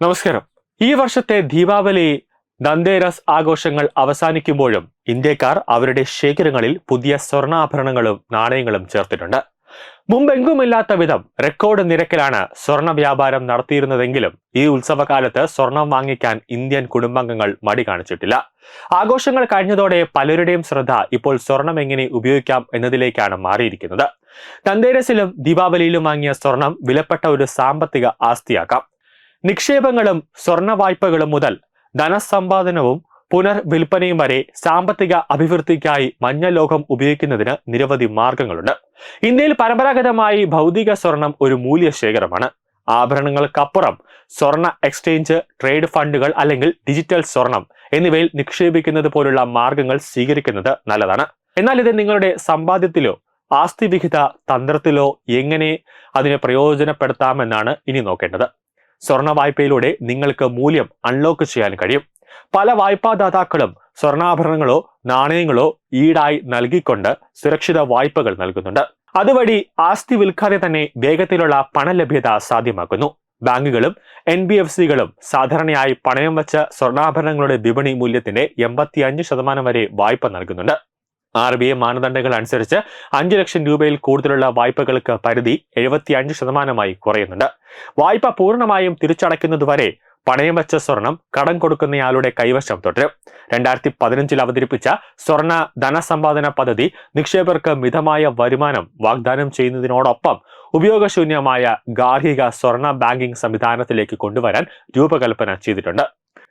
നമസ്കാരം. ഈ വർഷത്തെ ദീപാവലി നന്ദേരസ് ആഘോഷങ്ങൾ അവസാനിക്കുമ്പോഴും ഇന്ത്യക്കാർ അവരുടെ ശേഖരങ്ങളിൽ പുതിയ സ്വർണാഭരണങ്ങളും നാണയങ്ങളും ചേർത്തിട്ടുണ്ട്. മുമ്പെങ്കുമില്ലാത്ത വിധം റെക്കോർഡ് നിരക്കിലാണ് സ്വർണ വ്യാപാരം നടത്തിയിരുന്നതെങ്കിലും ഈ ഉത്സവകാലത്ത് സ്വർണം വാങ്ങിക്കാൻ ഇന്ത്യൻ കുടുംബാംഗങ്ങൾ മടി കാണിച്ചിട്ടില്ല. ആഘോഷങ്ങൾ കഴിഞ്ഞതോടെ പലരുടെയും ശ്രദ്ധ ഇപ്പോൾ സ്വർണം എങ്ങനെ ഉപയോഗിക്കാം എന്നതിലേക്കാണ് മാറിയിരിക്കുന്നത്. ധന്തേരസിലും ദീപാവലിയിലും വാങ്ങിയ സ്വർണം വിലപ്പെട്ട ഒരു സാമ്പത്തിക ആസ്തിയാക്കാം നിക്ഷേപങ്ങളും സ്വർണ വായ്പകളും മുതൽ ധനസമ്പാദനവും പുനർവിൽപ്പനയും വരെ സാമ്പത്തിക അഭിവൃദ്ധിക്കായി മഞ്ഞ ലോകം ഉപയോഗിക്കുന്നതിന് നിരവധി മാർഗങ്ങളുണ്ട്. ഇന്ത്യയിൽ പരമ്പരാഗതമായി ഭൗതിക സ്വർണം ഒരു മൂല്യശേഖരമാണ്. ആഭരണങ്ങൾക്കപ്പുറം സ്വർണ എക്സ്ചേഞ്ച് ട്രേഡ് ഫണ്ടുകൾ അല്ലെങ്കിൽ ഡിജിറ്റൽ സ്വർണം എന്നിവയിൽ നിക്ഷേപിക്കുന്നത് പോലുള്ള മാർഗങ്ങൾ സ്വീകരിക്കുന്നത് നല്ലതാണ്. എന്നാൽ ഇത് നിങ്ങളുടെ സമ്പാദ്യത്തിലോ ആസ്തി വിഹിത തന്ത്രത്തിലോ എങ്ങനെ അതിനെ പ്രയോജനപ്പെടുത്താമെന്നാണ് ഇനി നോക്കേണ്ടത്. സ്വർണ വായ്പയിലൂടെ നിങ്ങൾക്ക് മൂല്യം അൺലോക്ക് ചെയ്യാൻ കഴിയും. പല വായ്പാദാതാക്കളും സ്വർണാഭരണങ്ങളോ നാണയങ്ങളോ ഈടായി നൽകിക്കൊണ്ട് സുരക്ഷിത വായ്പകൾ നൽകുന്നുണ്ട്. അതുവഴി ആസ്തി വിൽക്കാതെ തന്നെ വേഗത്തിലുള്ള പണലഭ്യത സാധ്യമാക്കുന്നു. ബാങ്കുകളും എൻ ബി എഫ് സികളും സാധാരണയായി പണയം വച്ച സ്വർണാഭരണങ്ങളുടെ വിപണി മൂല്യത്തിന്റെ എൺപത്തിയഞ്ച് ശതമാനം വരെ വായ്പ നൽകുന്നുണ്ട്. ആർ ബി ഐ മാനദണ്ഡങ്ങൾ അനുസരിച്ച് അഞ്ചു ലക്ഷം രൂപയിൽ കൂടുതലുള്ള വായ്പകൾക്ക് പരിധി എഴുപത്തിയഞ്ച് ശതമാനമായി കുറയുന്നുണ്ട്. വായ്പ പൂർണമായും തിരിച്ചടയ്ക്കുന്നതുവരെ പണയം വെച്ച സ്വർണം കടം കൊടുക്കുന്നയാളുടെ കൈവശം തുടരും. രണ്ടായിരത്തി പതിനഞ്ചിൽ അവതരിപ്പിച്ച സ്വർണ ധനസമ്പാദന പദ്ധതി നിക്ഷേപകർക്ക് മിതമായ വരുമാനം വാഗ്ദാനം ചെയ്യുന്നതിനോടൊപ്പം ഉപയോഗശൂന്യമായ ഗാർഹിക സ്വർണ ബാങ്കിംഗ് സംവിധാനത്തിലേക്ക് കൊണ്ടുവരാൻ രൂപകൽപ്പന ചെയ്തിട്ടുണ്ട്.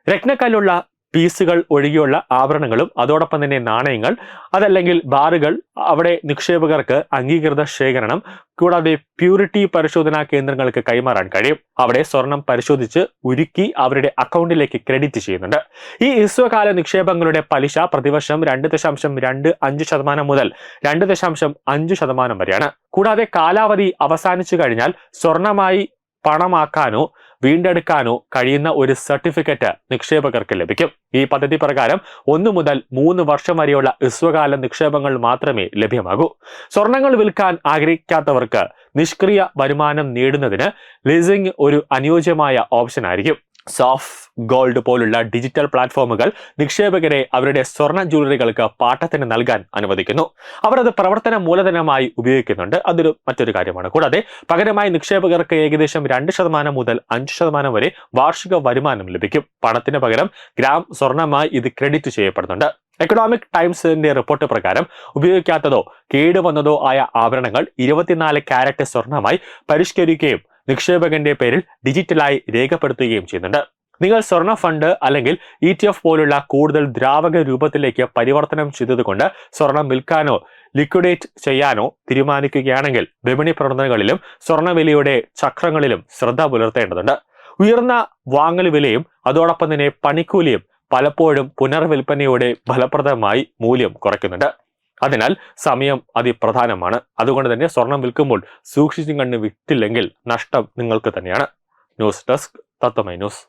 രത്നക്കല്ലുള്ള പീസുകൾ ഒഴികെയുള്ള ആഭരണങ്ങളും അതോടൊപ്പം തന്നെ നാണയങ്ങൾ അതല്ലെങ്കിൽ ബാറുകൾ അവിടെ നിക്ഷേപകർക്ക് അംഗീകൃത ശേഖരണം കൂടാതെ പ്യൂരിറ്റി പരിശോധനാ കേന്ദ്രങ്ങൾക്ക് കൈമാറാൻ കഴിയും. അവിടെ സ്വർണം പരിശോധിച്ച് ഉരുക്കി അവരുടെ അക്കൗണ്ടിലേക്ക് ക്രെഡിറ്റ് ചെയ്യുന്നുണ്ട്. ഈ ഹ്രസ്വകാല നിക്ഷേപങ്ങളുടെ പലിശ പ്രതിവർഷം രണ്ട് ദശാംശം രണ്ട് അഞ്ച് ശതമാനം മുതൽ രണ്ട് ദശാംശം അഞ്ച് ശതമാനം വരെയാണ്. കൂടാതെ കാലാവധി അവസാനിച്ചു കഴിഞ്ഞാൽ സ്വർണമായി പണമാക്കാനോ വീണ്ടെടുക്കാനോ കഴിയുന്ന ഒരു സർട്ടിഫിക്കറ്റ് നിക്ഷേപകർക്ക് ലഭിക്കും. ഈ പദ്ധതി പ്രകാരം ഒന്നു മുതൽ മൂന്ന് വർഷം വരെയുള്ള ഹ്രസ്വകാല നിക്ഷേപങ്ങൾ മാത്രമേ ലഭ്യമാകൂ. സ്വർണങ്ങൾ വിൽക്കാൻ ആഗ്രഹിക്കാത്തവർക്ക് നിഷ്ക്രിയ വരുമാനം നേടുന്നതിന് ലീസിംഗ് ഒരു അനുയോജ്യമായ ഓപ്ഷൻ ആയിരിക്കും. സോഫ് ഗോൾഡ് പോലുള്ള ഡിജിറ്റൽ പ്ലാറ്റ്ഫോമുകൾ നിക്ഷേപകരെ അവരുടെ സ്വർണ ജ്വല്ലറികൾക്ക് പാട്ടത്തിന് നൽകാൻ അനുവദിക്കുന്നു. അവർ അത് പ്രവർത്തന മൂലധനമായി ഉപയോഗിക്കുന്നുണ്ട്. അതൊരു മറ്റൊരു കാര്യമാണ്. കൂടാതെ പകരമായി നിക്ഷേപകർക്ക് ഏകദേശം രണ്ട് ശതമാനം മുതൽ അഞ്ച് ശതമാനം വരെ വാർഷിക വരുമാനം ലഭിക്കും. പണത്തിന് പകരം ഗ്രാം സ്വർണമായി ഇത് ക്രെഡിറ്റ് ചെയ്യപ്പെടുന്നുണ്ട്. എക്കണോമിക് ടൈംസിന്റെ റിപ്പോർട്ട് പ്രകാരം ഉപയോഗിക്കാത്തതോ കേടുവന്നതോ ആയ ആഭരണങ്ങൾ ഇരുപത്തിനാല് ക്യാരറ്റ് സ്വർണമായി പരിഷ്കരിക്കുകയും നിക്ഷേപകന്റെ പേരിൽ ഡിജിറ്റലായി രേഖപ്പെടുത്തുകയും ചെയ്യുന്നുണ്ട്. നിങ്ങൾ സ്വർണ ഫണ്ട് അല്ലെങ്കിൽ ഇ ടി എഫ് പോലുള്ള കൂടുതൽ ദ്രാവക രൂപത്തിലേക്ക് പരിവർത്തനം ചെയ്തതുകൊണ്ട് സ്വർണം വിൽക്കാനോ ലിക്വിഡേറ്റ് ചെയ്യാനോ തീരുമാനിക്കുകയാണെങ്കിൽ വിപണി പ്രവർത്തനങ്ങളിലും സ്വർണവിലയുടെ ചക്രങ്ങളിലും ശ്രദ്ധ പുലർത്തേണ്ടതുണ്ട്. ഉയർന്ന വാങ്ങൽ വിലയും അതോടൊപ്പം തന്നെ പണിക്കൂലിയും പലപ്പോഴും പുനർവിൽപ്പനയുടെ ഫലപ്രദമായി മൂല്യം കുറയ്ക്കുന്നുണ്ട്. അതിനാൽ സമയം അതിപ്രധാനമാണ്. അതുകൊണ്ട് തന്നെ സ്വർണം വിൽക്കുമ്പോൾ സൂക്ഷിച്ചും കണ്ട് വിറ്റില്ലെങ്കിൽ നഷ്ടം നിങ്ങൾക്ക് തന്നെയാണ്. News desk Tatwamayi news.